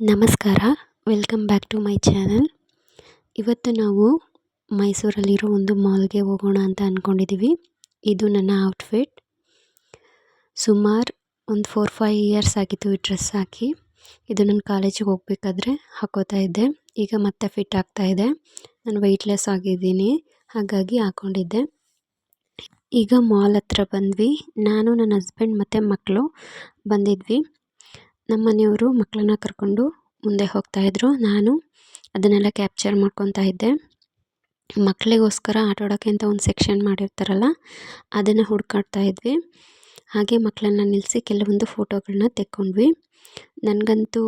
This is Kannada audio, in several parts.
ನಮಸ್ಕಾರ. Welcome back to my channel. ಇವತ್ತು ನಾವು ಮೈಸೂರಲ್ಲಿರೋ ಒಂದು ಮಾಲ್ಗೆ ಹೋಗೋಣ ಅಂತ ಅಂದ್ಕೊಂಡಿದ್ದೀವಿ ಇದು ನನ್ನ ಔಟ್ಫಿಟ್. ಸುಮಾರು ಒಂದು ಫೋರ್ ಫೈವ್ ಇಯರ್ಸ್ ಆಗಿತ್ತು ಈ ಡ್ರೆಸ್ ಹಾಕಿ. ಇದು ನಾನು ಕಾಲೇಜಿಗೆ ಹೋಗಬೇಕಾದ್ರೆ ಹಾಕೋತಾ ಇದ್ದೆ. ಈಗ ಮತ್ತೆ ಫಿಟ್ ಆಗ್ತಾ ಇದೆ. ನಾನು ವೆಯ್ಟ್ಲೆಸ್ ಆಗಿದ್ದೀನಿ. ಹಾಗಾಗಿ ಹಾಕ್ಕೊಂಡಿದ್ದೆ ಈಗ ಮಾಲ್ ಹತ್ರ ಬಂದ್ವಿ. ನಾನು, ನನ್ನ ಹಸ್ಬೆಂಡ್ ಮತ್ತು ಮಕ್ಕಳು ಬಂದಿದ್ವಿ. ನಮ್ಮ ಮನೆಯವರು ಮಕ್ಕಳನ್ನ ಕರ್ಕೊಂಡು ಮುಂದೆ ಹೋಗ್ತಾಯಿದ್ರು ನಾನು ಅದನ್ನೆಲ್ಲ ಕ್ಯಾಪ್ಚರ್ ಮಾಡ್ಕೊತಾ ಇದ್ದೆ. ಮಕ್ಕಳಿಗೋಸ್ಕರ ಆಟಾಡೋಕ್ಕೆ ಅಂತ ಒಂದು ಸೆಕ್ಷನ್ ಮಾಡಿರ್ತಾರಲ್ಲ, ಅದನ್ನು ಹುಡ್ಕಾಡ್ತಾ ಇದ್ವಿ. ಹಾಗೆ ಮಕ್ಕಳನ್ನ ನಿಲ್ಲಿಸಿ ಕೆಲವೊಂದು ಫೋಟೋಗಳನ್ನ ತೆಕ್ಕೊಂಡ್ವಿ. ನನಗಂತೂ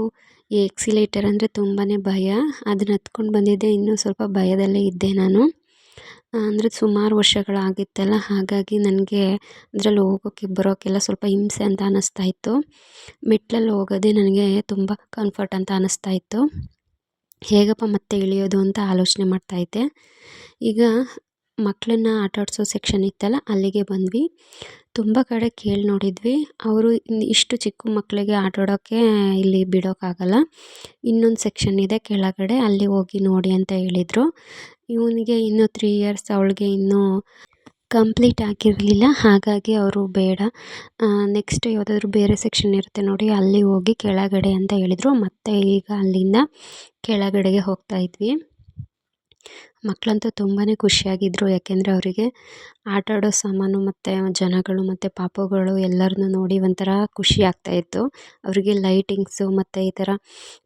ಎಕ್ಸಿಲೇಟರ್ ಅಂದರೆ ತುಂಬಾ ಭಯ. ಅದನ್ನ ಹತ್ಕೊಂಡು ಬಂದಿದ್ದೆ. ಇನ್ನೂ ಸ್ವಲ್ಪ ಭಯದಲ್ಲೇ ಇದ್ದೆ ನಾನು. ಅಂದರೆ ಸುಮಾರು ವರ್ಷಗಳಾಗಿತ್ತಲ್ಲ, ಹಾಗಾಗಿ ನನಗೆ ಅದರಲ್ಲಿ ಹೋಗೋಕ್ಕೆ ಬರೋಕ್ಕೆಲ್ಲ ಸ್ವಲ್ಪ ಹಿಂಸೆ ಅಂತ ಅನ್ನಿಸ್ತಾ ಇತ್ತು. ಮೆಟ್ಲಲ್ಲಿ ಹೋಗೋದೇ ನನಗೆ ತುಂಬ ಕಂಫರ್ಟ್ ಅಂತ ಅನ್ನಿಸ್ತಾ ಇತ್ತು. ಹೇಗಪ್ಪ ಮತ್ತೆ ಇಳಿಯೋದು ಅಂತ ಆಲೋಚನೆ ಮಾಡ್ತಾ ಇದ್ದೆ. ಈಗ ಮಕ್ಕಳನ್ನ ಆಟ ಆಡಿಸೋ ಸೆಕ್ಷನ್ ಇತ್ತಲ್ಲ, ಅಲ್ಲಿಗೆ ಬಂದ್ವಿ. ತುಂಬ ಕಡೆ ಕೇಳಿ ನೋಡಿದ್ವಿ. ಅವರು ಇಷ್ಟು ಚಿಕ್ಕ ಮಕ್ಕಳಿಗೆ ಆಟ ಆಡೋಕ್ಕೆ ಇಲ್ಲಿ ಬಿಡೋಕ್ಕಾಗಲ್ಲ ಇನ್ನೊಂದು ಸೆಕ್ಷನ್ ಇದೆ ಕೆಳಗಡೆ, ಅಲ್ಲಿ ಹೋಗಿ ನೋಡಿ ಅಂತ ಹೇಳಿದರು. ಇವನಿಗೆ ಇನ್ನೂ ತ್ರೀ ಇಯರ್ಸ್ ಅವಳಿಗೆ ಇನ್ನೂ ಕಂಪ್ಲೀಟ್ ಆಗಿರಲಿಲ್ಲ. ಹಾಗಾಗಿ ಅವರು ಬೇಡ. ನೆಕ್ಸ್ಟ್ ಯಾವುದಾದ್ರೂ ಬೇರೆ ಸೆಕ್ಷನ್ ಇರುತ್ತೆ ನೋಡಿ, ಅಲ್ಲಿ ಹೋಗಿ ಕೆಳಗಡೆ ಅಂತ ಹೇಳಿದರು. ಮತ್ತೆ ಈಗ ಅಲ್ಲಿಂದ ಕೆಳಗಡೆಗೆ ಹೋಗ್ತಾ ಇದ್ವಿ. ಮಕ್ಕಳಂತೂ ತುಂಬಾ ಖುಷಿಯಾಗಿದ್ದರು ಯಾಕೆಂದರೆ ಅವರಿಗೆ ಆಟ ಆಡೋ ಸಾಮಾನು ಮತ್ತು ಜನಗಳು ಮತ್ತು ಪಾಪುಗಳು ಎಲ್ಲರನ್ನೂ ನೋಡಿ ಒಂಥರ ಖುಷಿ ಆಗ್ತಾಯಿತ್ತು ಅವರಿಗೆ ಲೈಟಿಂಗ್ಸು ಮತ್ತು ಈ ಥರ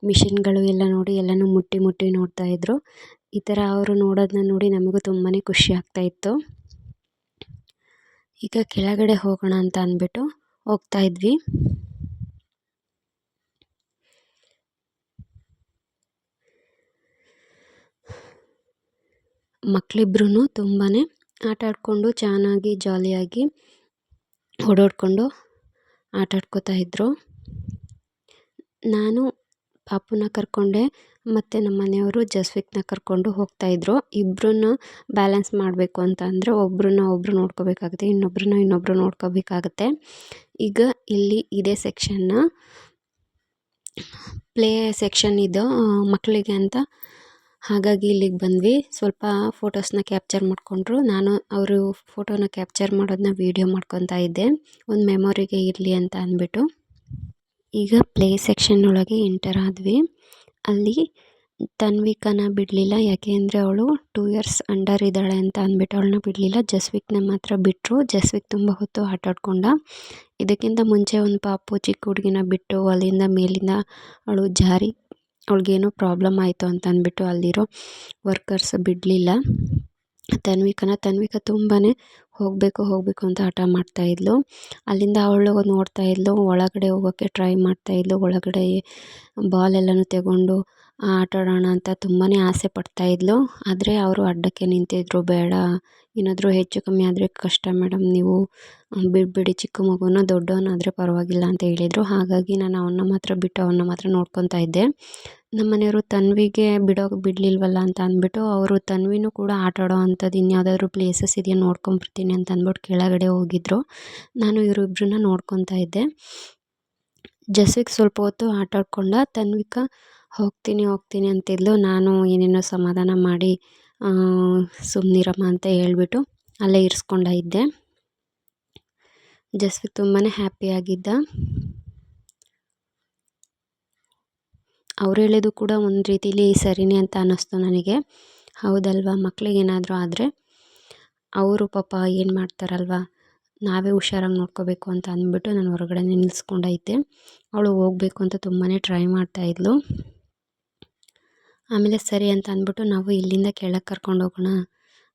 ಮಿಷಿನ್ಗಳು ಎಲ್ಲ ನೋಡಿ ಎಲ್ಲನೂ ಮುಟ್ಟಿ ಮುಟ್ಟಿ ನೋಡ್ತಾಯಿದ್ರು ಈ ಥರ ಅವರು ನೋಡೋದನ್ನ ನೋಡಿ ನಮಗೂ ತುಂಬಾ ಖುಷಿ ಆಗ್ತಾಯಿತ್ತು ಈಗ ಕೆಳಗಡೆ ಹೋಗೋಣ ಅಂತ ಅಂದ್ಬಿಟ್ಟು ಹೋಗ್ತಾ ಮಕ್ಕಳಿಬ್ರು ತುಂಬಾ ಆಟ ಆಡಿಕೊಂಡು ಚೆನ್ನಾಗಿ, ಜಾಲಿಯಾಗಿ ಓಡಾಡಿಕೊಂಡು ಆಟ ಆಡ್ಕೋತಾ ಇದ್ದರು ನಾನು ಪಾಪುನ ಕರ್ಕೊಂಡೆ, ಮತ್ತು ನಮ್ಮ ಮನೆಯವರು ಜಸ್ವಿಕ್ನ ಕರ್ಕೊಂಡು ಹೋಗ್ತಾಯಿದ್ರು ಇಬ್ಬರನ್ನ ಬ್ಯಾಲೆನ್ಸ್ ಮಾಡಬೇಕು ಅಂತ ಅಂದರೆ ಒಬ್ಬರನ್ನ ಒಬ್ಬರು ನೋಡ್ಕೋಬೇಕಾಗುತ್ತೆ ಇನ್ನೊಬ್ಬರನ್ನ ಇನ್ನೊಬ್ಬರು ನೋಡ್ಕೋಬೇಕಾಗತ್ತೆ. ಈಗ ಇಲ್ಲಿ ಇದೇ ಸೆಕ್ಷನ್ನ ಪ್ಲೇ ಸೆಕ್ಷನ್ ಇದು ಮಕ್ಕಳಿಗೆ ಅಂತ ಹಾಗಾಗಿ ಇಲ್ಲಿಗೆ ಬಂದ್ವಿ. ಸ್ವಲ್ಪ ಫೋಟೋಸ್ನ ಕ್ಯಾಪ್ಚರ್ ಮಾಡಿಕೊಂಡ್ರು. ನಾನು ಅವರು ಫೋಟೋನ ಕ್ಯಾಪ್ಚರ್ ಮಾಡೋದನ್ನ ವೀಡಿಯೋ ಮಾಡ್ಕೊತಾ ಇದ್ದೆ. ಒಂದು ಮೆಮೊರಿಗೆ ಇರಲಿ ಅಂತ ಅಂದ್ಬಿಟ್ಟು. ಈಗ ಪ್ಲೇ ಸೆಕ್ಷನ್ ಒಳಗೆ ಎಂಟರ್ ಆದ್ವಿ. ಅಲ್ಲಿ ತನ್ವಿಕನ ಬಿಡಲಿಲ್ಲ. ಯಾಕೆ ಅಂದರೆ ಅವಳು ಟೂ ಇಯರ್ಸ್ ಅಂಡರ್ ಇದ್ದಾಳೆ ಅಂತ ಅಂದ್ಬಿಟ್ಟು ಅವಳನ್ನ ಬಿಡಲಿಲ್ಲ. ಜಸ್ವಿಕ್ನ ಮಾತ್ರ ಬಿಟ್ಟರು ಜಸ್ವಿಕ್ ತುಂಬ ಹೊತ್ತು ಆಟಾಡ್ಕೊಂಡ. ಇದಕ್ಕಿಂತ ಮುಂಚೆ ಒಂದು ಪಾಪು ಚಿಕ್ಕ ಹುಡುಗಿನ ಬಿಟ್ಟು ಅಲ್ಲಿಂದ ಮೇಲಿಂದ ಅವಳು ಜಾರಿ ಅವಳಿಗೇನೋ ಪ್ರಾಬ್ಲಮ್ ಆಯಿತು ಅಂತ ಅಂದ್ಬಿಟ್ಟು ಅಲ್ಲಿರೋ ವರ್ಕರ್ಸ್ ಬಿಡಲಿಲ್ಲ. ತನ್ವಿಕನ, ತನ್ವಿಕ ತುಂಬಾ ಹೋಗಬೇಕು ಹೋಗಬೇಕು ಅಂತ ಹಠ ಮಾಡ್ತಾಯಿದ್ಲು ಅಲ್ಲಿಂದ ಅವಳು ನೋಡ್ತಾಯಿದ್ಲು ಒಳಗಡೆ ಹೋಗೋಕ್ಕೆ ಟ್ರೈ ಮಾಡ್ತಾಯಿದ್ಲು ಒಳಗಡೆ ಬಾಲ್ ಎಲ್ಲನೂ ತಗೊಂಡು ಆಟ ಆಡೋಣ ಅಂತ ತುಂಬಾ ಆಸೆ ಪಡ್ತಾಯಿದ್ಲು ಆದರೆ ಅವರು ಅಡ್ಡಕ್ಕೆ ನಿಂತಿದ್ರು, ಬೇಡ. ಏನಾದರೂ ಹೆಚ್ಚು ಕಮ್ಮಿ ಆದರೆ ಕಷ್ಟ ಮೇಡಮ್ ನೀವು ಬಿಡಬೇಡಿ. ಚಿಕ್ಕ ಮಗುನ ದೊಡ್ಡವನಾದರೆ ಪರವಾಗಿಲ್ಲ ಅಂತ ಹೇಳಿದರು. ಹಾಗಾಗಿ ನಾನು ಅವನ್ನ ಮಾತ್ರ ಬಿಟ್ಟು ಅವನ್ನ ಮಾತ್ರ ನೋಡ್ಕೊತಾ ಇದ್ದೆ. ನಮ್ಮ ಮನೆಯವರು ತನ್ವಿಗೆ ಬಿಡೋ, ಬಿಡಲಿಲ್ವಲ್ಲ ಅಂತ ಅಂದ್ಬಿಟ್ಟು ಅವರು ತನ್ವಿನೂ ಕೂಡ ಆಟ ಆಡೋ ಅಂಥದ್ದು ಇನ್ಯಾವುದಾದ್ರೂ ಪ್ಲೇಸಸ್ ಇದೆಯಾ ನೋಡ್ಕೊಂಬರ್ತೀನಿ ಅಂತ ಅಂದ್ಬಿಟ್ಟು ಕೆಳಗಡೆ ಹೋಗಿದ್ರು. ನಾನು ಇವರಿಬ್ರನ್ನ ನೋಡ್ಕೊತಾ ಇದ್ದೆ. ಜಸ್ವಿಕ್ ಸ್ವಲ್ಪ ಹೊತ್ತು ಆಟಾಡ್ಕೊಂಡ, ತನ್ವಿಕ ಹೋಗ್ತೀನಿ ಹೋಗ್ತೀನಿ ಅಂತಿದ್ಲು. ನಾನು ಏನೇನೋ ಸಮಾಧಾನ ಮಾಡಿ ಸುಮ್ಮನಿರಮ್ಮ ಅಂತ ಹೇಳಿಬಿಟ್ಟು ಅಲ್ಲೇ ಇರಿಸ್ಕೊಂಡ ಇದ್ದೆ. ಜಸ್ವಿ ತುಂಬಾ ಹ್ಯಾಪಿಯಾಗಿದ್ದ ಅವ್ರು ಹೇಳೋದು ಕೂಡ ಒಂದು ರೀತಿಲಿ ಸರಿನೇ ಅಂತ ಅನ್ನಿಸ್ತು ನನಗೆ. ಹೌದಲ್ವಾ? ಮಕ್ಳಿಗೇನಾದರೂ ಆದರೆ ಅವರು ಪಾಪ ಏನು ಮಾಡ್ತಾರಲ್ವ? ನಾವೇ ಹುಷಾರಾಗಿ ನೋಡ್ಕೋಬೇಕು ಅಂತ ಅಂದ್ಬಿಟ್ಟು ನಾನು ಹೊರಗಡೆ ನಿಲ್ಲಿಸ್ಕೊಂಡೈತೆ ಅವಳು ಹೋಗಬೇಕು ಅಂತ ತುಂಬಾ ಟ್ರೈ ಮಾಡ್ತಾಯಿದ್ಲು ಆಮೇಲೆ ಸರಿ ಅಂತ ಅಂದ್ಬಿಟ್ಟು ನಾವು ಇಲ್ಲಿಂದ ಕೆಳಗೆ ಕರ್ಕೊಂಡು ಹೋಗೋಣ.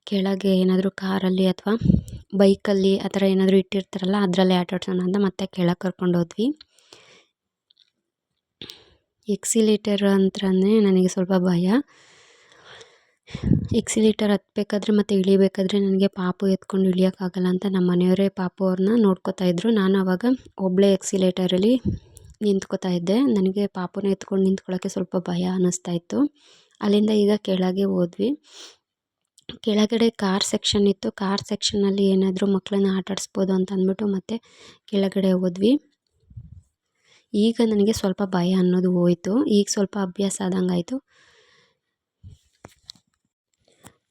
ಕೆಳಗೆ ಏನಾದರೂ ಕಾರಲ್ಲಿ ಅಥವಾ ಬೈಕಲ್ಲಿ ಆ ಥರ ಏನಾದರೂ ಇಟ್ಟಿರ್ತಾರಲ್ಲ ಅದರಲ್ಲೇ ಆಟಾಡ್ಸೋಣ ಅಂತ ಮತ್ತೆ ಕೆಳಗೆ ಕರ್ಕೊಂಡು ಹೋದ್ವಿ. ಎಕ್ಸಿಲೇಟರ್ ಅಂತಂದರೆ ನನಗೆ ಸ್ವಲ್ಪ ಭಯ. ಎಕ್ಸಿಲೇಟರ್ ಹತ್ಬೇಕಾದ್ರೆ ಮತ್ತು ಇಳಿಬೇಕಾದ್ರೆ ನನಗೆ ಪಾಪು ಎತ್ಕೊಂಡು ಇಳಿಯೋಕ್ಕಾಗಲ್ಲ ಅಂತ ನಮ್ಮ ಮನೆಯವರೇ ಪಾಪು ಅವ್ರನ್ನ ನೋಡ್ಕೋತಾ ಇದ್ದರು ನಾನು ಆವಾಗ ಒಬ್ಬಳೇ ಎಕ್ಸಿಲೇಟರಲ್ಲಿ ನಿಂತ್ಕೋತಾ ಇದ್ದೆ. ನನಗೆ ಪಾಪುನ ಎತ್ಕೊಂಡು ನಿಂತ್ಕೊಳ್ಳೋಕ್ಕೆ ಸ್ವಲ್ಪ ಭಯ ಅನ್ನಿಸ್ತಾ ಇತ್ತು. ಅಲ್ಲಿಂದ ಈಗ ಕೆಳಗೆ ಹೋದ್ವಿ. ಕೆಳಗಡೆ ಕಾರ್ ಸೆಕ್ಷನ್ ಇತ್ತು. ಕಾರ್ ಸೆಕ್ಷನಲ್ಲಿ ಏನಾದರೂ ಮಕ್ಕಳನ್ನ ಆಟಾಡಿಸ್ಬೋದು ಅಂತ ಅಂದ್ಬಿಟ್ಟು ಮತ್ತೆ ಕೆಳಗಡೆ ಹೋದ್ವಿ. ಈಗ ನನಗೆ ಸ್ವಲ್ಪ ಭಯ ಅನ್ನೋದು ಹೋಯಿತು. ಈಗ ಸ್ವಲ್ಪ ಅಭ್ಯಾಸ ಆದಂಗೆ ಆಯಿತು.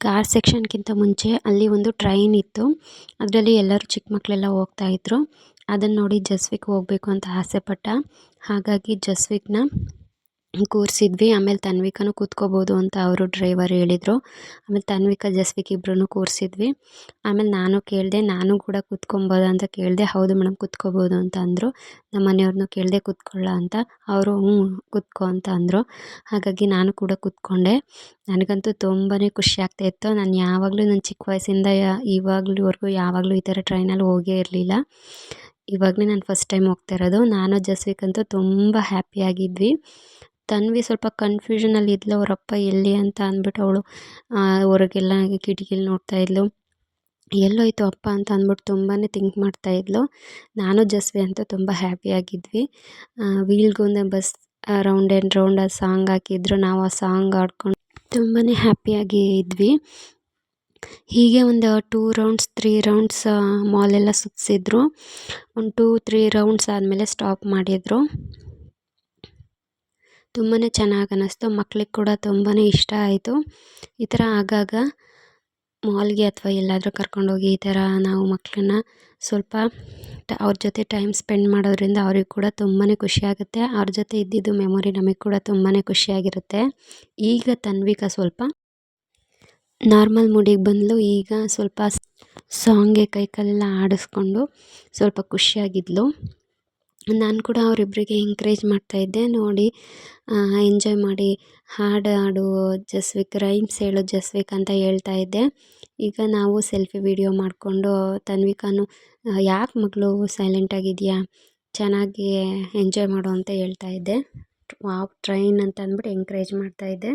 ಕಾರ್ ಸೆಕ್ಷನ್ಗಿಂತ ಮುಂಚೆ ಅಲ್ಲಿ ಒಂದು ಟ್ರೈನ್ ಇತ್ತು. ಅದರಲ್ಲಿ ಎಲ್ಲರೂ ಚಿಕ್ಕ ಮಕ್ಕಳೆಲ್ಲ ಹೋಗ್ತಾಯಿದ್ರು ಅದನ್ನು ನೋಡಿ ಜಸ್ವಿಕ್ ಹೋಗಬೇಕು ಅಂತ ಆಸೆ ಪಟ್ಟ. ಹಾಗಾಗಿ ಜಸ್ವಿಕ್ನ ಕೂರಿಸಿದ್ವಿ. ಆಮೇಲೆ ತನ್ವಿಕನೂ ಕೂತ್ಕೋಬೋದು ಅಂತ ಅವರು ಡ್ರೈವರ್ ಹೇಳಿದರು. ಆಮೇಲೆ ತನ್ವಿಕ, ಜಸ್ವಿಕ್ ಇಬ್ಬರೂ ಕೂರಿಸಿದ್ವಿ. ಆಮೇಲೆ ನಾನು ಕೇಳಿದೆ, ನಾನು ಕೂಡ ಕೂತ್ಕೊಬೋದ ಅಂತ ಕೇಳಿದೆ, ಹೌದು ಮೇಡಮ್ ಕೂತ್ಕೋಬೋದು ಅಂತ ಅಂದರು. ನಮ್ಮ ಮನೆಯವ್ರನ್ನೂ ಕೇಳಿದೆ ಕೂತ್ಕೊಳ್ಳ ಅಂತ, ಅವರು ಹ್ಞೂ ಕೂತ್ಕೋ ಅಂತ ಅಂದರು. ಹಾಗಾಗಿ ನಾನು ಕೂಡ ಕೂತ್ಕೊಂಡೆ. ನನಗಂತೂ ತುಂಬಾ ಖುಷಿ ಆಗ್ತಾಯಿತ್ತು ನಾನು ಯಾವಾಗಲೂ ನನ್ನ ಚಿಕ್ಕ ವಯಸ್ಸಿಂದ ಇವಾಗಲೂವರೆಗೂ ಯಾವಾಗಲೂ ಈ ಥರ ಟ್ರೈನಲ್ಲಿ ಹೋಗೇ ಇರಲಿಲ್ಲ. ಇವಾಗಲೇ ನಾನು ಫಸ್ಟ್ ಟೈಮ್ ಹೋಗ್ತಾ ಇರೋದು. ನಾನು, ಜಸ್ವಿಕ್ ಅಂತೂ ತುಂಬ ಹ್ಯಾಪಿಯಾಗಿದ್ವಿ ತನ್ವಿ ಸ್ವಲ್ಪ ಕನ್ಫ್ಯೂಷನಲ್ಲಿ ಇದ್ಲು, ಅವರಪ್ಪ ಎಲ್ಲಿ ಅಂತ ಅಂದ್ಬಿಟ್ಟು ಅವಳು ಹೊರಗೆಲ್ಲ ಕಿಟಕಿಲಿ ನೋಡ್ತಾ ಇದ್ಲು. ಎಲ್ಲೋಯ್ತು ಅಪ್ಪ ಅಂತ ಅಂದ್ಬಿಟ್ಟು ತುಂಬಾ ಥಿಂಕ್ ಮಾಡ್ತಾಯಿದ್ಲು ನಾನು ಜಸ್ವಿ ಅಂತ ತುಂಬ ಹ್ಯಾಪಿಯಾಗಿದ್ವಿ ವೀಲ್ಗೊಂದು ಬಸ್ ರೌಂಡ್ ಆ್ಯಂಡ್ ರೌಂಡ್ ಆ ಸಾಂಗ್ ಹಾಕಿದ್ರು. ನಾವು ಆ ಸಾಂಗ್ ಆಡ್ಕೊಂಡು ತುಂಬಾ ಹ್ಯಾಪಿಯಾಗಿ ಇದ್ವಿ. ಹೀಗೆ ಒಂದು ಟೂ ರೌಂಡ್ಸ್ ತ್ರೀ ರೌಂಡ್ಸ್ ಮಾಲೆಲ್ಲ ಸುತ್ತಿಸಿದ್ರು ಒಂದು ಟೂ ತ್ರೀ ರೌಂಡ್ಸ್ ಆದಮೇಲೆ ಸ್ಟಾಪ್ ಮಾಡಿದರು. ತುಂಬಾ ಚೆನ್ನಾಗಿ ಅನ್ನಿಸ್ತು ಮಕ್ಳಿಗೆ ಕೂಡ ತುಂಬಾ ಇಷ್ಟ ಆಯಿತು. ಈ ಥರ ಆಗಾಗ ಮಾಲ್ಗೆ ಅಥವಾ ಎಲ್ಲಾದರೂ ಕರ್ಕೊಂಡೋಗಿ ಈ ಥರ ನಾವು ಮಕ್ಕಳನ್ನ ಸ್ವಲ್ಪ ಟ, ಅವ್ರ ಜೊತೆ ಟೈಮ್ ಸ್ಪೆಂಡ್ ಮಾಡೋದ್ರಿಂದ ಅವ್ರಿಗೆ ಕೂಡ ತುಂಬಾ ಖುಷಿಯಾಗುತ್ತೆ ಅವ್ರ ಜೊತೆ ಇದ್ದಿದ್ದು ಮೆಮೊರಿ ನಮಗೆ ಕೂಡ ತುಂಬಾ ಖುಷಿಯಾಗಿರುತ್ತೆ ಈಗ ತನ್ವಿಕ ಸ್ವಲ್ಪ ನಾರ್ಮಲ್ ಮೂಡಿಗೆ ಬಂದಳು ಈಗ ಸ್ವಲ್ಪ ಸಾಂಗ್ಗೆ ಕೈ ಕಾಲೆಲ್ಲ ಆಡಿಸ್ಕೊಂಡು ಸ್ವಲ್ಪ ಖುಷಿಯಾಗಿದ್ಲು. ನಾನು ಕೂಡ ಅವರಿಬ್ಬರಿಗೆ ಮಾಡ್ತಾ ಮಾಡ್ತಾಯಿದ್ದೆ ನೋಡಿ ಎಂಜಾಯ್ ಮಾಡಿ, ಹಾಡು ಹಾಡು, ಜಸ್ವಿಕ್ ರೈಮ್ಸ್ ಹೇಳು ಜಸ್ವಿಕ್ ಅಂತ ಹೇಳ್ತಾ ಇದ್ದೆ. ಈಗ ನಾವು ಸೆಲ್ಫಿ ವಿಡಿಯೋ ಮಾಡಿಕೊಂಡು, ತನ್ವಿಕಾನು ಯಾಕೆ ಮಗಳು ಸೈಲೆಂಟಾಗಿದೆಯಾ ಚೆನ್ನಾಗಿ ಎಂಜಾಯ್ ಮಾಡು ಅಂತ ಹೇಳ್ತಾ ಇದ್ದೆ. ವಾವ್ ಟ್ರೈನ್ ಅಂತ ಅಂದ್ಬಿಟ್ಟು ಎನ್ಕರೇಜ್ ಮಾಡ್ತಾಯಿದ್ದೆ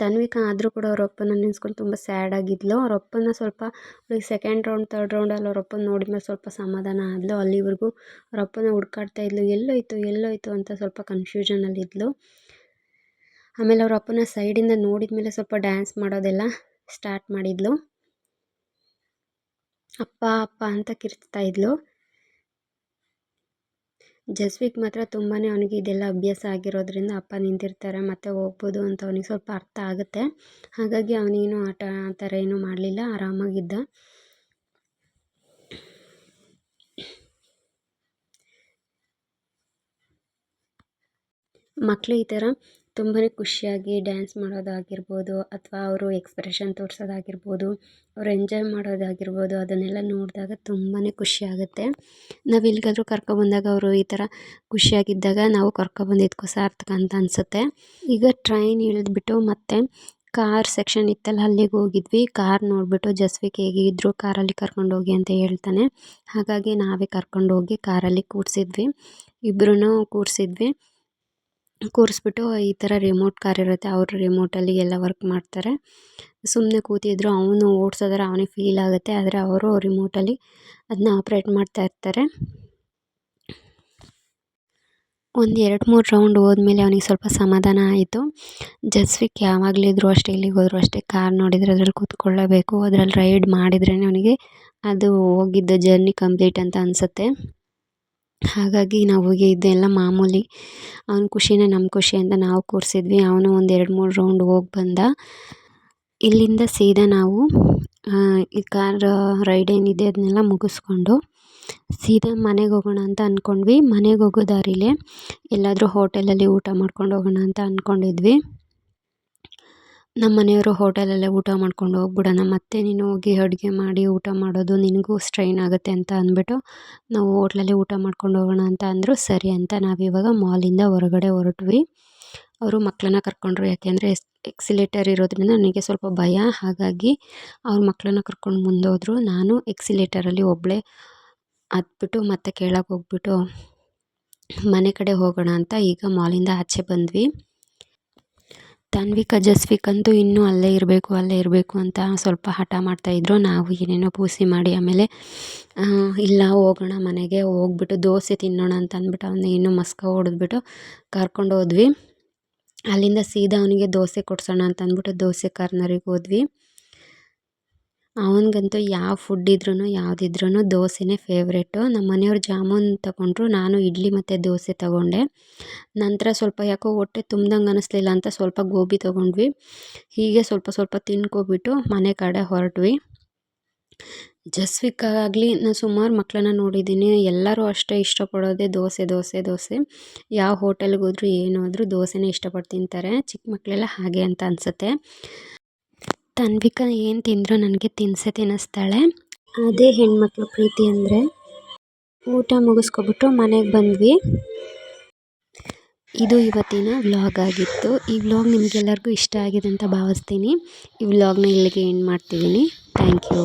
ತನ್ವಿಕಾ ಆದರೂ ಕೂಡ ಅವ್ರ ಅಪ್ಪನ ನೆನೆಸ್ಕೊಂಡು ತುಂಬ ಸ್ಯಾಡ್ ಆಗಿದ್ಲು. ಅವ್ರ ಅಪ್ಪನ ಸ್ವಲ್ಪ ಅವ್ಳಿಗೆ ಸೆಕೆಂಡ್ ರೌಂಡ್ ತರ್ಡ್ ರೌಂಡಲ್ಲಿ ಅವ್ರ ಅಪ್ಪನ ನೋಡಿದ್ಮೇಲೆ ಸ್ವಲ್ಪ ಸಮಾಧಾನ ಆದ್ಲು. ಅಲ್ಲಿವರೆಗೂ ಅವ್ರ ಅಪ್ಪನ ಹುಡ್ಕಾಡ್ತಾ ಇದ್ಲು. ಎಲ್ಲೋಯ್ತು ಎಲ್ಲೋಯ್ತು ಅಂತ ಸ್ವಲ್ಪ ಕನ್ಫ್ಯೂಷನಲ್ಲಿದ್ಲು ಆಮೇಲೆ ಅವ್ರ ಅಪ್ಪನ ಸೈಡಿಂದ ನೋಡಿದ ಮೇಲೆ ಸ್ವಲ್ಪ ಡ್ಯಾನ್ಸ್ ಮಾಡೋದೆಲ್ಲ ಸ್ಟಾರ್ಟ್ ಮಾಡಿದ್ಲು. ಅಪ್ಪ ಅಪ್ಪ ಅಂತ ಕಿರ್ಚ್ತಾ ಇದ್ಲು. ಜಸ್ವಿಕ್ ಮಾತ್ರ ತುಂಬಾ ಅವನಿಗೆ ಇದೆಲ್ಲ ಅಭ್ಯಾಸ ಆಗಿರೋದ್ರಿಂದ ಅಪ್ಪ ನಿಂತಿರ್ತಾರೆ, ಮತ್ತೆ ಹೋಗ್ಬೋದು ಅಂತ ಅವನಿಗೆ ಸ್ವಲ್ಪ ಅರ್ಥ ಆಗುತ್ತೆ. ಹಾಗಾಗಿ ಅವನೇನು ಆಟ ಆ ಥರ ಏನೂ ಮಾಡಲಿಲ್ಲ, ಆರಾಮಾಗಿದ್ದ. ಮಕ್ಕಳು ಈ ಥರ ತುಂಬಾ ಖುಷಿಯಾಗಿ ಡ್ಯಾನ್ಸ್ ಮಾಡೋದಾಗಿರ್ಬೋದು ಅಥವಾ ಅವರು ಎಕ್ಸ್ಪ್ರೆಷನ್ ತೋರಿಸೋದಾಗಿರ್ಬೋದು, ಅವ್ರು ಎಂಜಾಯ್ ಮಾಡೋದಾಗಿರ್ಬೋದು, ಅದನ್ನೆಲ್ಲ ನೋಡಿದಾಗ ತುಂಬಾ ಖುಷಿಯಾಗುತ್ತೆ ನಾವು ಎಲ್ಲಿಗಾದ್ರೂ ಕರ್ಕೊಬಂದಾಗ ಅವರು ಈ ಥರ ಖುಷಿಯಾಗಿದ್ದಾಗ ನಾವು ಕರ್ಕೊಬಂದಿದ್ದಕ್ಕೂ ಸಾರ್ಥಕ ಅಂತ ಅನಿಸುತ್ತೆ. ಈಗ ಟ್ರೈನ್ ಇಳಿದ್ಬಿಟ್ಟು ಮತ್ತೆ ಕಾರ್ ಸೆಕ್ಷನ್ ಇತ್ತಲ್ಲ, ಅಲ್ಲಿಗೆ ಹೋಗಿದ್ವಿ. ಕಾರ್ ನೋಡಿಬಿಟ್ಟು ಜಸ್ವಿಕ್ ಹೇಗಿದ್ರು ಕಾರಲ್ಲಿ ಕರ್ಕೊಂಡೋಗಿ ಅಂತ ಹೇಳ್ತಾನೆ. ಹಾಗಾಗಿ ನಾವೇ ಕರ್ಕೊಂಡೋಗಿ ಕಾರಲ್ಲಿ ಕೂರಿಸಿದ್ವಿ. ಇಬ್ಬರೂ ಕೂರಿಸಿದ್ವಿ. ಕೂರಿಸ್ಬಿಟ್ಟು ಈ ಥರ ರಿಮೋಟ್ ಕಾರ್ ಇರುತ್ತೆ. ಅವರು ರಿಮೋಟಲ್ಲಿ ಎಲ್ಲ ವರ್ಕ್ ಮಾಡ್ತಾರೆ. ಸುಮ್ಮನೆ ಕೂತಿದ್ರು ಅವನು ಓಡಿಸೋದ್ರೆ ಅವನಿಗೆ ಫೀಲ್ ಆಗುತ್ತೆ. ಆದರೆ ಅವರು ರಿಮೋಟಲ್ಲಿ ಅದನ್ನ ಆಪ್ರೇಟ್ ಮಾಡ್ತಾ ಇರ್ತಾರೆ. ಒಂದು ಎರಡು ಮೂರು ರೌಂಡ್ ಹೋದ್ಮೇಲೆ ಅವನಿಗೆ ಸ್ವಲ್ಪ ಸಮಾಧಾನ ಆಯಿತು. ಜಸ್ವಿಕ್ ಯಾವಾಗಲಿದ್ರು ಅಷ್ಟೇ, ಇಲ್ಲಿಗೆ ಹೋದ್ರು ಅಷ್ಟೇ. ಕಾರ್ ನೋಡಿದರೆ ಅದ್ರಲ್ಲಿ ಕೂತ್ಕೊಳ್ಳಬೇಕು. ಅದ್ರಲ್ಲಿ ರೈಡ್ ಮಾಡಿದ್ರೇ ಅವನಿಗೆ ಅದು ಹೋಗಿದ್ದ ಜರ್ನಿ ಕಂಪ್ಲೀಟ್ ಅಂತ ಅನಿಸುತ್ತೆ. ಹಾಗಾಗಿ ನಾವು ಇದೆಲ್ಲ ಮಾಮೂಲಿ. ಅವ್ನ ಖುಷಿನೇ ನಮ್ಮ ಖುಷಿ ಅಂತ ನಾವು ಕೂರಿಸಿದ್ವಿ. ಅವನು ಒಂದು ಎರಡು ಮೂರು ರೌಂಡ್ ಹೋಗಿ ಬಂದ. ಇಲ್ಲಿಂದ ಸೀದಾ ನಾವು ಈ ಕಾರ್ ರೈಡ್ ಏನಿದೆ ಅದನ್ನೆಲ್ಲ ಮುಗಿಸ್ಕೊಂಡು ಸೀದಾ ಮನೆಗೆ ಹೋಗೋಣ ಅಂತ ಅಂದ್ಕೊಂಡ್ವಿ ಮನೆಗೆ ಹೋಗೋ ದಾರಿಲೇ ಎಲ್ಲಾದರೂ ಹೋಟೆಲಲ್ಲಿ ಊಟ ಮಾಡ್ಕೊಂಡು ಹೋಗೋಣ ಅಂತ ಅಂದ್ಕೊಂಡಿದ್ವಿ ನಮ್ಮ ಮನೆಯವರು ಹೋಟೆಲಲ್ಲೇ ಊಟ ಮಾಡ್ಕೊಂಡು ಹೋಗ್ಬಿಡೋಣ. ಮತ್ತೆ ನೀನು ಹೋಗಿ ಅಡುಗೆ ಮಾಡಿ ಊಟ ಮಾಡೋದು ನಿನಗೂ ಸ್ಟ್ರೈನ್ ಆಗುತ್ತೆ ಅಂತ ಅಂದ್ಬಿಟ್ಟು ನಾವು ಹೋಟ್ಲಲ್ಲೇ ಊಟ ಮಾಡ್ಕೊಂಡು ಹೋಗೋಣ ಅಂತ ಅಂದರು, ಸರಿ ಅಂತ ನಾವಿವಾಗ ಮಾಲಿಂದ ಹೊರಗಡೆ ಹೊರಟ್ವಿ. ಅವರು ಮಕ್ಕಳನ್ನ ಕರ್ಕೊಂಡ್ರು. ಯಾಕೆಂದರೆ ಎಸ್ ಎಕ್ಸಿಲೇಟರ್ ಇರೋದ್ರಿಂದ ನನಗೆ ಸ್ವಲ್ಪ ಭಯ. ಹಾಗಾಗಿ ಅವ್ರ ಮಕ್ಕಳನ್ನ ಕರ್ಕೊಂಡು ಮುಂದೋದ್ರು ನಾನು ಎಕ್ಸಿಲೇಟರಲ್ಲಿ ಒಬ್ಬಳೇ ಹತ್ಬಿಟ್ಟು ಮತ್ತೆ ಕೇಳೋಕೆ ಹೋಗ್ಬಿಟ್ಟು ಮನೆ ಕಡೆ ಹೋಗೋಣ ಅಂತ ಈಗ ಮಾಲಿಂದ ಆಚೆ ಬಂದ್ವಿ. ತಾನ್ವಿಕ, ಜಸ್ವಿಕ್ ಅಂತೂ ಇನ್ನೂ ಅಲ್ಲೇ ಇರಬೇಕು ಅಲ್ಲೇ ಇರಬೇಕು ಅಂತ ಸ್ವಲ್ಪ ಹಠ ಮಾಡ್ತಾಯಿದ್ರು ನಾವು ಏನೇನೋ ಪೂಸಿ ಮಾಡಿ ಆಮೇಲೆ ಇಲ್ಲ, ಹೋಗೋಣ ಮನೆಗೆ ಹೋಗ್ಬಿಟ್ಟು ದೋಸೆ ತಿನ್ನೋಣ ಅಂತ ಅಂದ್ಬಿಟ್ಟು ಅವನ್ನ ಇನ್ನೂ ಮಸ್ಕ ಹೊಡೆದ್ಬಿಟ್ಟು ಕರ್ಕೊಂಡು ಹೋದ್ವಿ ಅಲ್ಲಿಂದ ಸೀದಾ ಅವನಿಗೆ ದೋಸೆ ಕೊಡ್ಸೋಣ ಅಂತ ಅಂದ್ಬಿಟ್ಟು ದೋಸೆ ಕಾರ್ನರಿಗೆ ಹೋದ್ವಿ. ಅವನಿಗಂತೂ ಯಾವ ಫುಡ್ ಇದ್ರೂ ಯಾವುದಿದ್ರೂ ದೋಸೆನೇ ಫೇವ್ರೇಟು ನಮ್ಮ ಮನೆಯವ್ರು ಜಾಮೂನ್ ತಗೊಂಡ್ರು, ನಾನು ಇಡ್ಲಿ ಮತ್ತು ದೋಸೆ ತಗೊಂಡೆ. ನಂತರ ಸ್ವಲ್ಪ ಯಾಕೋ ಹೊಟ್ಟೆ ತುಂಬ್ದಂಗೆ ಅನ್ನಿಸ್ಲಿಲ್ಲ ಅಂತ ಸ್ವಲ್ಪ ಗೋಬಿ ತೊಗೊಂಡ್ವಿ. ಹೀಗೆ ಸ್ವಲ್ಪ ಸ್ವಲ್ಪ ತಿನ್ಕೊಬಿಟ್ಟು ಮನೆ ಕಡೆ ಹೊರಟ್ವಿ. ಜಸ್ವಿಕಾಗಲಿ ನಾನು ಸುಮಾರು ಮಕ್ಕಳನ್ನ ನೋಡಿದ್ದೀನಿ ಎಲ್ಲರೂ ಅಷ್ಟೇ ಇಷ್ಟಪಡೋದೇ ದೋಸೆ ದೋಸೆ ದೋಸೆ. ಯಾವ ಹೋಟೆಲ್ಗೆ ಹೋದರೂ, ಏನು ಹೋದ್ರು ದೋಸೆನೇ ಇಷ್ಟಪಟ್ಟು ತಿಂತಾರೆ. ಚಿಕ್ಕ ಮಕ್ಕಳೆಲ್ಲ ಹಾಗೆ ಅಂತ ಅನಿಸುತ್ತೆ. ತನ್ವಿಕಾ ಏನು ತಿಂದರೂ ನನಗೆ ತಿನ್ಸೆ ತಿನ್ನಿಸ್ತಾಳೆ ಅದೇ ಹೆಣ್ಮಕ್ಳು ಪ್ರೀತಿ ಅಂದರೆ ಊಟ ಮುಗಿಸ್ಕೊಬಿಟ್ಟು ಮನೆಗೆ ಬಂದ್ವಿ. ಇದು ಇವತ್ತಿನ ವ್ಲಾಗ್ ಆಗಿತ್ತು. ಈ ವ್ಲಾಗ್ ನಿಮಗೆಲ್ಲರಿಗೂ ಇಷ್ಟ ಆಗಿದೆ ಅಂತ ಭಾವಿಸ್ತೀನಿ. ಈ ವ್ಲಾಗ್ನ ಇಲ್ಲಿಗೆ ಎಂಡ್ ಮಾಡ್ತಿದ್ದೀನಿ. Thank you.